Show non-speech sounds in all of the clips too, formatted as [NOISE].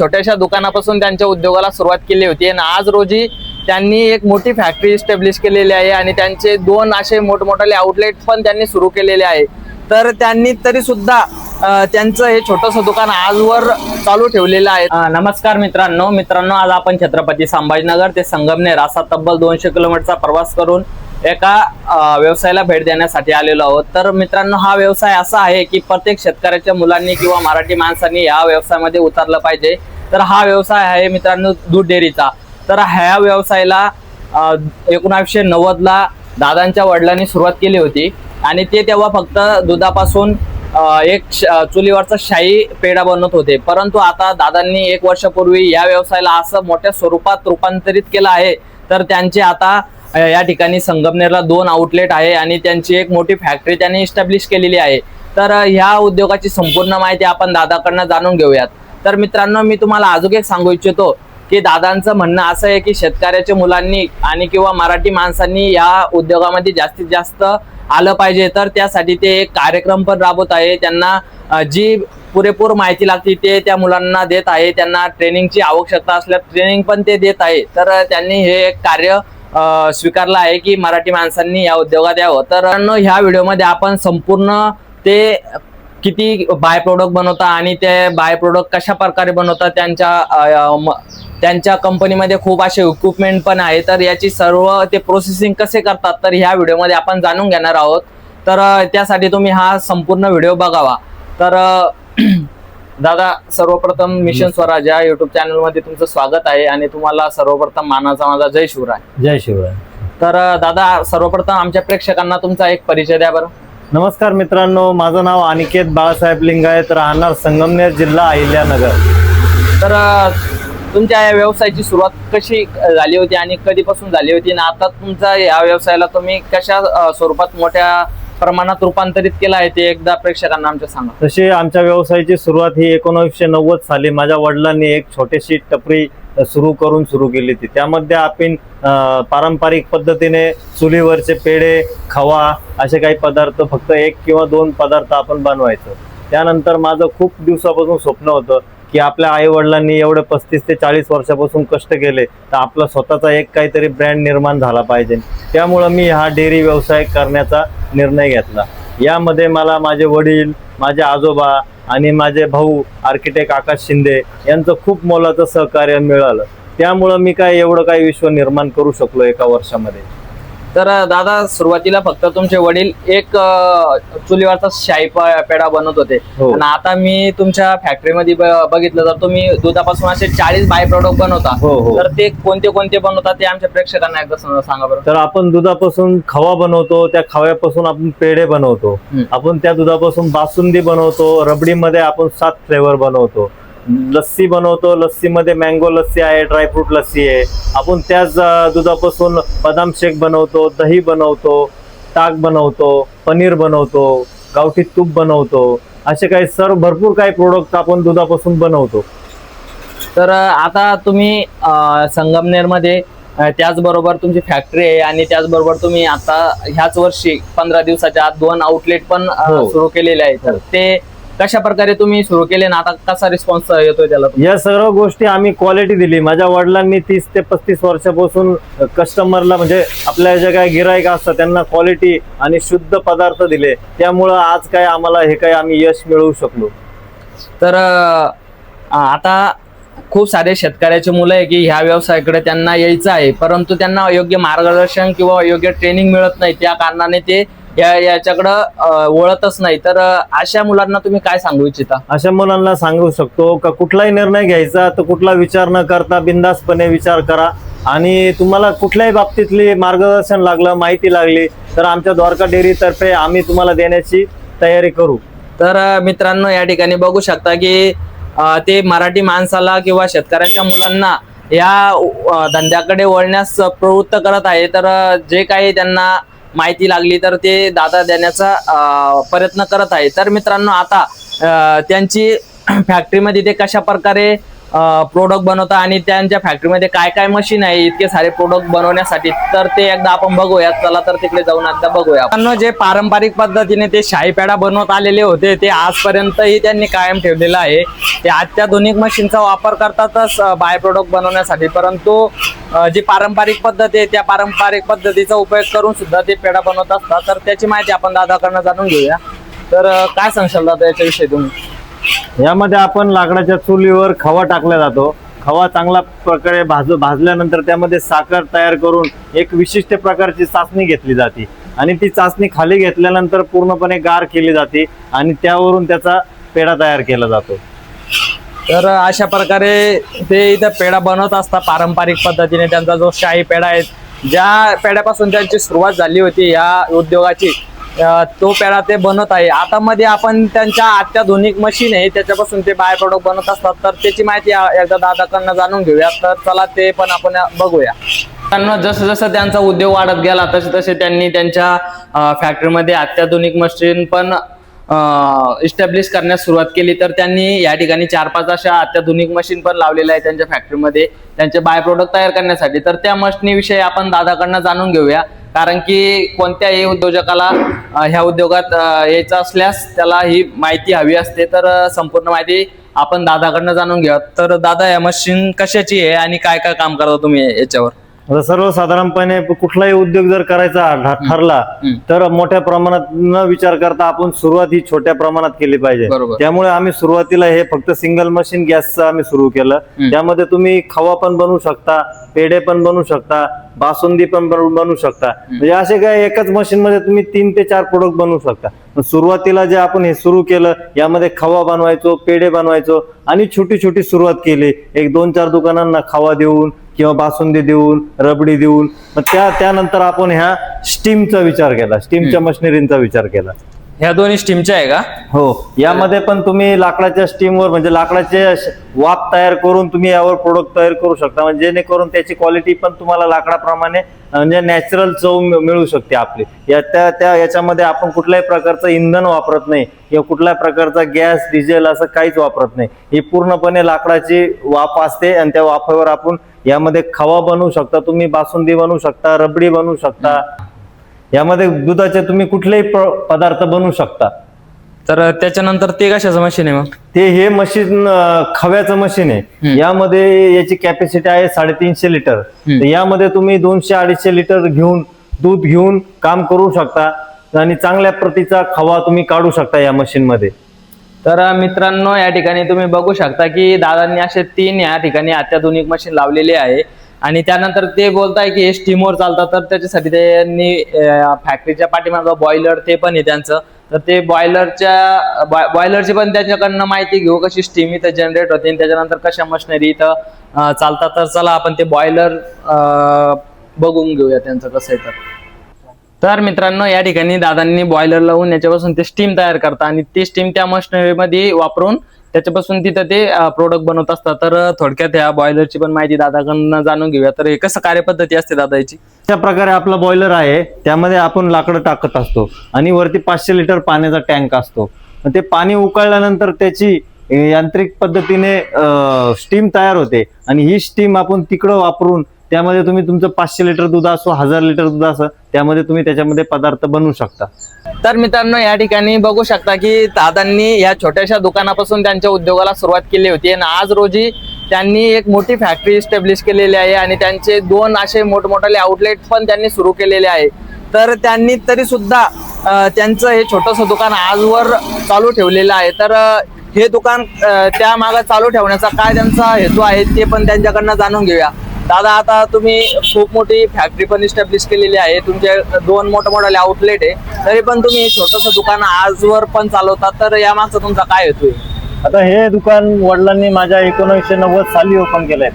छोट्याशा दुकानापासून त्यांच्या उद्योगाला सुरुवात केली होती. आणि आज रोजी त्यांनी एक मोठी फॅक्टरी इस्टॅब्लिश केलेली आहे आणि त्यांचे दोन असे मोठमोठाले आउटलेट पण त्यांनी सुरू केलेले आहे. तर त्यांनी तरी सुद्धा त्यांचं हे छोटंसं दुकान आजवर चालू ठेवलेलं आहे. नमस्कार मित्रांनो. मित्रांनो आज आपण छत्रपती संभाजीनगर ते संगमनेर असा तब्बल दोनशे किलोमीटरचा प्रवास करून एका व्यवसायाला भेट देण्यासाठी आलेलो आहोत. तर मित्रांनो हा व्यवसाय असा आहे की प्रत्येक शेतकऱ्याच्या मुलांनी किंवा मराठी माणसांनी या व्यवसायामध्ये उतरलं पाहिजे. तर हा व्यवसाय आहे मित्रांनो दूध डेअरीचा. तर ह्या व्यवसायाला एकोणावीसशे नव्वदला दादांच्या वडिलांनी सुरुवात केली होती. आणि ते तेव्हा फक्त दुधापासून एक श- चुलीवरचा शाही पेढा बनवत होते. परंतु आता दादांनी एक वर्षापूर्वी या व्यवसायाला असं मोठ्या स्वरूपात रूपांतरित केलं आहे. तर त्यांचे आता या ठिकाणी संगमनेरला दोन आउटलेट आहे आणि त्यांची एक मोठी फॅक्टरी त्यांनी इस्टॅब्लिश केलेली आहे. तर ह्या उद्योगाची संपूर्ण माहिती आपण दादाकडनं जाणून घेऊयात. तर मित्रांनो मी तुम्हाला अजून एक सांगू इच्छितो की दादांचं म्हणणं असं आहे की शेतकऱ्याच्या मुलांनी आणि किंवा मराठी माणसांनी या उद्योगामध्ये जास्तीत जास्त आलं पाहिजे. तर त्यासाठी ते एक कार्यक्रम पण राबवत आहे. त्यांना जी पुरेपूर माहिती लागते ते त्या मुलांना देत आहे. त्यांना ट्रेनिंगची आवश्यकता असल्यास ट्रेनिंग पण ते देत आहे. तर त्यांनी हे एक कार्य स्वीकारलं आहे की मराठी माणसांनी या उद्योगात यावं. तर ह्या व्हिडिओमध्ये आपण संपूर्ण ते किती बाय प्रोडक्ट बनवता आणि ते बाय प्रोडक्ट कशा प्रकारे बनवतात त्यांच्या त्यांच्या कंपनीमध्ये खूप असे इक्विपमेंट पण आहे. तर याची सर्व ते प्रोसेसिंग कसे करतात तर ह्या व्हिडिओमध्ये आपण जाणून घेणार आहोत. तर त्यासाठी तुम्ही हा संपूर्ण व्हिडिओ बघावा. तर [CLEARS THROAT] दादा सर्वप्रथम मिशन स्वराज या युट्यूब चॅनलमध्ये तुमचं स्वागत आहे आणि तुम्हाला सर्वप्रथम मानाचा माझा जय शिवराय. जय शिवराय. तर दादा सर्वप्रथम आमच्या प्रेक्षकांना तुमचा एक परिचय द्या बरं. नमस्कार मित्रांनो माझं नाव अनिकेत बाळासाहेब लिंगायत राहणार संगमनेर जिल्हा अहिल्यानगर. तर तुमच्या या व्यवसायाची सुरुवात कशी झाली होती आणि कधीपासून झाली होती? आणि आता तुमचा या व्यवसायाला तुम्ही कशा स्वरूपात मोठ्या प्रमाणात रूपांतरित केलं आहे ते एकदा प्रेक्षकांना आमच्या सांगा. तशी आमच्या व्यवसायाची सुरुवात ही एकोणीसशे नव्वद साली माझ्या वडिलांनी एक छोटीशी टपरी सुरू करून सुरू केली होती त्यामध्ये आपण पारंपरिक पद्धतीने चुलीवरचे पेढे खवा असे काही पदार्थ फक्त एक किंवा दोन पदार्थ आपण बनवायचो. त्यानंतर माझं खूप दिवसापासून स्वप्न होतं की आपल्या आई वडिलांनी एवढे पस्तीस ते चाळीस वर्षापासून कष्ट केले तर आपला स्वतःचा एक काहीतरी ब्रँड निर्माण झाला पाहिजे. त्यामुळं मी हा डेअरी व्यवसाय करण्याचा निर्णय घेतला. यामध्ये मला माझे वडील माझे आजोबा आणि माझे भाऊ आर्किटेक्ट आकाश शिंदे यांचं खूप मोलाचं सहकार्य मिळालं. त्यामुळं मी काय एवढं काही विश्व निर्माण करू शकलो एका वर्षामध्ये. तर दादा सुरुवातीला फक्त तुमचे वडील एक चुलीवरचा शाही पेढा बनवत होते हो. आणि आता मी तुमच्या फॅक्टरीमध्ये बघितलं तर तुम्ही दुधापासून असे चाळीस बाय प्रोडक्ट बनवता हो, हो. तर ते कोणते कोणते बनवतात ते आमच्या प्रेक्षकांना एकदा सांगा- सांगा बरं तर आपण दुधापासून खवा बनवतो त्या खव्यापासून आपण पेढे बनवतो. आपण त्या दुधापासून बासुंदी बनवतो रबडीमध्ये आपण सात फ्लेवर बनवतो लस्सी बनवतो लस्सीमध्ये मँगो लस्सी आहे ड्रायफ्रूट लस्सी आहे. आपण त्याच दुधापासून बदाम शेक बनवतो दही बनवतो ताक बनवतो पनीर बनवतो गावठी तूप बनवतो. असे काही सर्व भरपूर काही प्रोडक्ट आपण दुधापासून बनवतो. तर आता तुम्ही संगमनेरमध्ये त्याचबरोबर तुमची फॅक्टरी आहे आणि त्याचबरोबर तुम्ही आता ह्याच वर्षी पंधरा दिवसाच्या आत दोन आउटलेट पण हो. सुरू केलेले आहेत. तर ते कशा प्रकारे तुम्ही सुरू केले ना आता कसा रिस्पॉन्स येतोय त्याला या सर्व गोष्टी आम्ही क्वालिटी दिली. माझ्या वडिलांनी तीस ते पस्तीस वर्षापासून कस्टमरला म्हणजे आपल्या जे काही गिराईक असतात त्यांना क्वालिटी आणि शुद्ध पदार्थ दिले. त्यामुळं आज काय आम्हाला हे काही आम्ही यश मिळवू शकलो. तर अं, आता खूप सारे शेतकऱ्याचे मुलं आहे की ह्या व्यवसायाकडे त्यांना यायचं आहे. परंतु त्यांना योग्य मार्गदर्शन किंवा योग्य ट्रेनिंग मिळत नाही. त्या कारणाने ते या याच्याकडं वळतच नाही. तर अशा मुलांना तुम्ही काय सांगू इच्छिता? अशा मुलांना सांगू शकतो का कुठलाही निर्णय घ्यायचा तर कुठला विचार न करता बिंदासपणे विचार करा. आणि तुम्हाला कुठल्याही बाबतीतली मार्गदर्शन लागलं माहिती लागली तर आमच्या द्वारका डेअरीतर्फे आम्ही तुम्हाला देण्याची तयारी करू. तर मित्रांनो या ठिकाणी बघू शकता की ते मराठी माणसाला किंवा शेतकऱ्याच्या मुलांना या धंद्याकडे वळण्यास प्रवृत्त करत आहे. तर जे काही त्यांना माहिती लागली तर ते दादा देण्याचा प्रयत्न करत आहे. तर मित्रांनो आता त्यांची [CLEARS THROAT] फॅक्टरीमध्ये ते कशा प्रकारे प्रोडक्ट बनवता आणि त्यांच्या फॅक्टरीमध्ये काय काय मशीन आहे इतके सारे प्रोडक्ट बनवण्यासाठी तर ते एकदा आपण बघूया चला तर तिकडे जाऊन एकदा बघूया. पण जे पारंपरिक पद्धतीने ते शाही पेढा बनवत आलेले होते ते आजपर्यंतही त्यांनी कायम ठेवलेलं आहे. ते अत्याधुनिक मशीनचा वापर करतातच बाय प्रोडक्ट बनवण्यासाठी. परंतु जी पारंपरिक पद्धत आहे त्या पारंपरिक पद्धतीचा उपयोग करून सुद्धा ते पेढा बनवत असतात. तर त्याची माहिती आपण दादाकडनं जाणून घेऊया. तर काय सांगशाल दादा याच्याविषयी तुम्ही? यामध्ये आपण लाकडाच्या चुलीवर खवा टाकला जातो. खवा चांगल्या प्रकारे भाज भाजल्यानंतर त्यामध्ये साखर तयार करून एक विशिष्ट प्रकारची चाचणी घेतली जाते. आणि ती चाचणी खाली घेतल्यानंतर पूर्णपणे गार केली जाते आणि त्यावरून त्याचा पेढा तयार केला जातो. तर अशा प्रकारे ते इथं पेढा बनवत असतात पारंपरिक पद्धतीने त्यांचा जो शाही पेढा आहे ज्या पेढ्यापासून त्यांची सुरुवात झाली होती या उद्योगाची तो पेढा ते बनत आहे. आता मध्ये आपण त्यांच्या अत्याधुनिक मशीन आहे त्याच्यापासून ते बाय प्रोडक्ट बनत असतात. तर त्याची माहिती एकदा दादाकडनं जाणून घेऊया. तर चला ते पण आपण बघूया. त्यांना जसं जसं त्यांचा उद्योग वाढत गेला तसे तसे त्यांनी त्यांच्या फॅक्टरीमध्ये अत्याधुनिक मशीन पण इस्टॅब्लिश करण्यास सुरुवात केली. तर त्यांनी या ठिकाणी चार पाच अशा अत्याधुनिक मशीन पण लावलेल्या आहे त्यांच्या फॅक्टरीमध्ये त्यांचे बाय प्रोडक्ट तयार करण्यासाठी. तर त्या मशीनीविषयी आपण दादाकडनं जाणून घेऊया. कारण की कोणत्याही उद्योजकाला ह्या उद्योगात यायचं असल्यास त्याला ही माहिती हवी असते. तर संपूर्ण माहिती आपण दादाकडनं जाणून घेऊया तर दादा या मशीन कशाची आहे आणि काय काय काम करता तुम्ही याच्यावर? आता सर्वसाधारणपणे कुठलाही उद्योग जर करायचा ठरला. तर मोठ्या प्रमाणात न विचार करता आपण सुरुवात ही छोट्या प्रमाणात केली पाहिजे. त्यामुळे आम्ही सुरुवातीला हे फक्त सिंगल मशीन गॅसचं आम्ही सुरू केलं. त्यामध्ये तुम्ही खवा पण बनवू शकता पेढे पण बनवू शकता बासुंदी पण बनवू शकता. म्हणजे असे काय एकाच मशीन मध्ये तुम्ही तीन ते चार प्रोडक्ट बनवू शकता. सुरुवातीला जे आपण हे सुरू केलं यामध्ये खवा बनवायचो पेढे बनवायचो आणि छोटी छोटी सुरुवात केली. एक दोन चार दुकानांना खवा देऊन किंवा बासुंदी देऊन रबडी देऊन मग त्या त्यानंतर आपण ह्या स्टीमचा विचार केला. स्टीमच्या मशिनरींचा विचार केला. ह्या दोन्ही स्टीमच्या आहे का? हो यामध्ये पण तुम्ही लाकडाच्या स्टीमवर म्हणजे लाकडाचे वाप वाफ तयार करून तुम्ही यावर प्रोडक्ट तयार करू शकता. म्हणजे जेणेकरून त्याची क्वालिटी पण तुम्हाला लाकडाप्रमाणे म्हणजे नॅचरल चव मिळू शकते आपली. या त्या त्या याच्यामध्ये आपण कुठल्याही प्रकारचं इंधन वापरत नाही किंवा कुठल्याही प्रकारचा गॅस डिझेल असं काहीच वापरत नाही. ही पूर्णपणे लाकडाची वाफ असते आणि त्या वाफेवर आपण यामध्ये खवा बनवू शकता तुम्ही बासुंदी बनवू शकता रबडी बनवू शकता. यामध्ये दुधाचे तुम्ही कुठलेही प- पदार्थ बनवू शकता. तर त्याच्यानंतर ते कशाचं मशीन आहे मग? ते हे मशीन अं, खव्याचं मशीन आहे. हम्म. यामध्ये याची कॅपॅसिटी आहे साडेतीनशे लिटर. तर यामध्ये तुम्ही दोनशे अडीचशे लिटर घेऊन दूध घेऊन काम करू शकता आणि चांगल्या प्रतीचा खवा तुम्ही काढू शकता या मशीन मध्ये. तर मित्रांनो या ठिकाणी तुम्ही बघू शकता की दादांनी असे तीन या ठिकाणी अत्याधुनिक मशीन लावलेले आहे. आणि त्यानंतर ते बोलताय की हे स्टीमवर चालतात तर त्याच्यासाठी त्यांनी फॅक्टरीच्या पाठीमागं बॉयलर ते पण आहे त्यांचं. तर ते बॉयलरच्या बॉयलरची पण त्याच्याकडनं माहिती घेऊ कशी स्टीम इथं जनरेट होते आणि त्याच्यानंतर कशा मशिनरी इथं चालतात. तर चला आपण ते बॉयलर बघून घेऊया त्यांचं कसं आहे तर. तर मित्रांनो या ठिकाणी दादांनी बॉयलर लावून याच्यापासून ते स्टीम तयार करतात आणि ती स्टीम त्या मशिनरीमध्ये वापरून त्याच्यापासून तिथं ते प्रोडक्ट बनवत असतात. तर थोडक्यात ह्या बॉयलरची पण माहिती दादाकडनं जाणून घेऊया. तर हे कसं कार्यपद्धती असते दादाची त्या अशा प्रकारे आपला बॉयलर आहे त्यामध्ये आपण लाकडं टाकत असतो आणि वरती पाचशे लिटर पाण्याचा टँक असतो. मग ते पाणी उकळल्यानंतर त्याची यांत्रिक पद्धतीने स्टीम तयार होते. आणि ही स्टीम आपण तिकडं वापरून त्यामध्ये तुम्ही तुमचं पाचशे लिटर दूध असो हजार लिटर दूध असो त्यामध्ये तुम्ही त्याच्यामध्ये पदार्थ बनवू शकता. तर मित्रांनो या ठिकाणी बघू शकता की दादांनी या छोट्याशा दुकानापासून त्यांच्या उद्योगाला सुरुवात केली होती. आणि आज रोजी त्यांनी एक मोठी फॅक्टरी इस्टॅब्लिश केलेली आहे आणि त्यांचे दोन असे मोठमोठाले आउटलेट पण त्यांनी सुरू केलेले आहे. तर त्यांनी तरी सुद्धा त्यांचं हे छोटंसं दुकान आजवर चालू ठेवलेलं आहे. तर हे दुकान त्या मागे चालू ठेवण्याचा काय त्यांचा हेतू आहे ते पण त्यांच्याकडनं जाणून घेऊया. दादा आता तुम्ही खूप मोठी फॅक्टरी पण इस्टॅब्लिश केलेली आहे. तुमचे दोन मोठे मोठाले आउटलेट आहे. तरी पण तुम्ही छोटस दुकान आजवर पण चालवता तर या यामागचा तुमचा काय हेतू आहे आता हे दुकान वडिलांनी माझ्या एकोणीसशे नव्वद साली ओपन केलंय.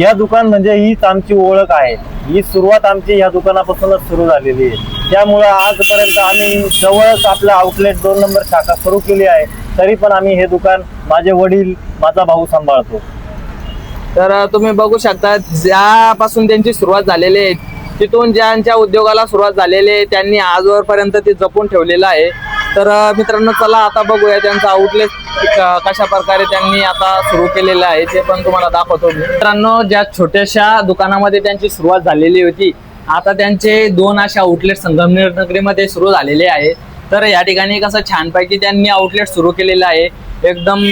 या दुकान म्हणजे हीच आमची ओळख आहे. ही सुरुवात आमची या दुकानापासूनच सुरू झालेली आहे. त्यामुळं आजपर्यंत आम्ही जवळच आपलं आउटलेट दोन नंबर शाखा सुरू केली आहे. तरी पण आम्ही हे दुकान माझे वडील माझा भाऊ सांभाळतो. तर तुम्ही बघू शकता ज्यापासून त्यांची सुरुवात झालेली आहे तिथून ज्यांच्या उद्योगाला सुरुवात झालेली आहे त्यांनी आजवरपर्यंत ते जपून ठेवलेलं आहे. तर मित्रांनो चला आता बघूया त्यांचा आउटलेट कशा प्रकारे त्यांनी आता सुरू केलेलं आहे ते पण तुम्हाला दाखवतो मित्रांनो ज्या छोट्याशा दुकानामध्ये त्यांची सुरुवात झालेली होती आता त्यांचे दोन अशा आउटलेट संगमनेर नगरीमध्ये सुरू झालेले आहे. तर या ठिकाणी कसं छानपैकी त्यांनी आउटलेट सुरू केलेलं आहे. एकदम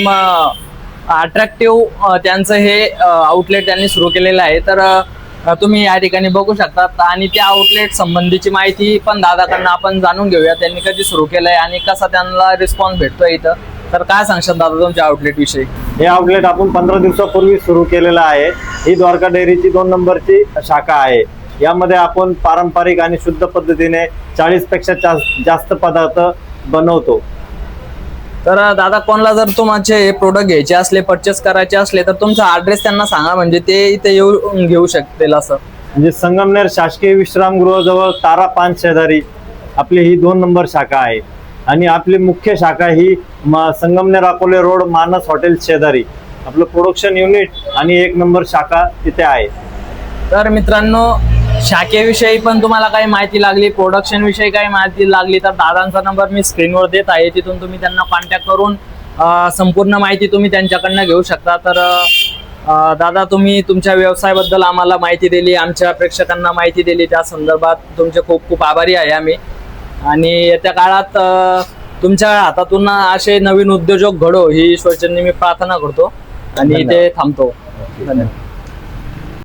अट्रॅक्टिव्ह त्यांचं हे आउटलेट त्यांनी सुरू केलेलं आहे. तर तुम्ही या ठिकाणी बघू शकता आणि त्या आउटलेट संबंधीची माहिती पण दादाकडनं आपण जाणून घेऊया त्यांनी कधी सुरू केलंय आणि कसा त्यांना रिस्पॉन्स भेटतोय इथं. तर काय सांगशाल दादा तुमच्या आउटलेट विषयी? हे आउटलेट आपण पंधरा दिवसापूर्वी सुरू केलेलं आहे. ही द्वारका डेअरीची दोन नंबरची शाखा आहे. यामध्ये आपण पारंपरिक आणि शुद्ध पद्धतीने चाळीसपेक्षा जास्त पदार्थ बनवतो. तर दादा कोणाला जर तुमचे हे प्रोडक्ट घ्यायचे असले परचेस करायचे असले तर तुमचा ऍड्रेस त्यांना सांगा म्हणजे ते इथे येऊन घेऊ शकतील असं. म्हणजे संगमनेर शासकीय विश्रामगृहाजवळ तारा पान शेजारी आपली ही दोन नंबर शाखा आहे. आणि आपली मुख्य शाखा ही म- संगमनेर अकोले रोड मानस हॉटेल शेजारी. आपलं प्रोडक्शन युनिट आणि एक नंबर शाखा तिथे आहे. तर मित्रांनो शाखेविषयी पण तुम्हाला काही माहिती लागली प्रोडक्शन विषयी काही माहिती लागली तर दादांचा नंबर मी स्क्रीनवर देत आहे. तिथून तुम्ही त्यांना कॉन्टॅक्ट करून संपूर्ण माहिती तुम्ही त्यांच्याकडनं घेऊ शकता. तर दादा तुम्ही तुमच्या व्यवसायाबद्दल आम्हाला माहिती दिली आमच्या प्रेक्षकांना माहिती दिली. त्या संदर्भात तुमचे खूप खूप आभारी आहे आम्ही. आणि येत्या काळात तुमच्या हातातून असे नवीन उद्योजक घडो ही ईश्वरचरणी मी प्रार्थना करतो. आणि इथे थांबतो. धन्यवाद.